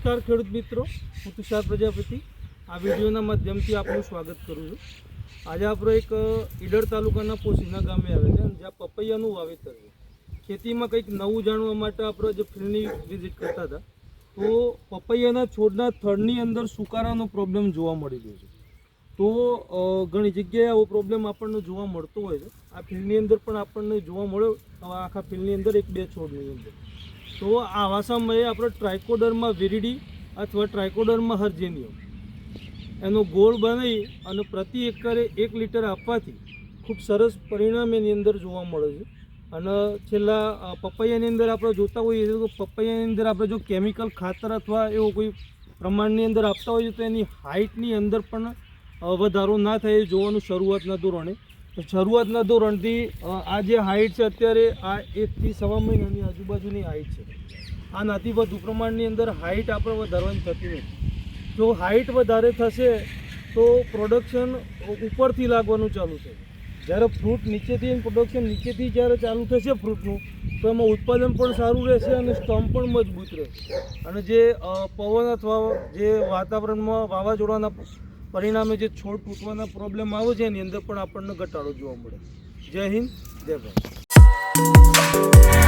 નમસ્કાર ખેડૂત મિત્રો, હું તુષાર પ્રજાપતિ. આ વિડીયોના માધ્યમથી આપનું સ્વાગત કરું છું. આજે આપણો એક ઈડર તાલુકાના પોસીના ગામે આવે છે જ્યાં પપૈયાનું વાવેતર છે. ખેતીમાં કંઈક નવું જાણવા માટે આપણે જે ફિલ્ડની વિઝિટ કરતા હતા. તો પપૈયાના છોડના થડની અંદર સુકારાનો પ્રોબ્લેમ જોવા મળી રહ્યો છે. તો ઘણી જગ્યાએ આવો પ્રોબ્લેમ આપણને જોવા મળતો હોય છે. આ ફિલ્ડની અંદર પણ આપણને જોવા મળ્યો. આખા ફિલ્ડની અંદર એક બે છોડની અંદર. તો આવા સમયે આપણે ટ્રાયકોડરમાં વીરડી અથવા ટ્રાયકોડરમાં હર્જેનિયમ એનો ગોળ બનાવી અને પ્રતિ એકરે એક લીટર આપવાથી ખૂબ સરસ પરિણામ એની અંદર જોવા મળે છે. અને છેલ્લા પપૈયાની અંદર આપણે જોતા હોઈએ છીએ તો પપૈયાની અંદર આપણે જો કેમિકલ ખાતર અથવા એવો કોઈ પ્રમાણની અંદર આપતા હોઈએ તો એની હાઇટની અંદર પણ વધારો ના થાય જોવાનું શરૂઆતના ધોરણે. શરૂઆતના ધોરણથી આ જે હાઇટ છે અત્યારે આ એકથી સવા મહિનાની આજુબાજુની હાઇટ છે. આ નાતી વધુ પ્રમાણની અંદર હાઇટ આપણે વધારવાની થતી નથી. જો હાઇટ વધારે થશે, તો પ્રોડક્શન ઉપરથી લાગવાનું ચાલુ થશે. જ્યારે ફ્રૂટ નીચેથી પ્રોડક્શન નીચેથી જ્યારે ચાલુ થશે ફ્રૂટનું તો એમાં ઉત્પાદન પણ સારું રહેશે અને સ્ટમ્પ પણ મજબૂત રહેશે. અને જે પવન અથવા જે વાતાવરણમાં વાવાઝોડાના પરિણામે જે છોડ તૂટવાના પ્રોબ્લેમ આવે છે, એની અંદર પણ આપણને ઘટાડો જોવા મળે. જય હિન્દ, જય ભારત.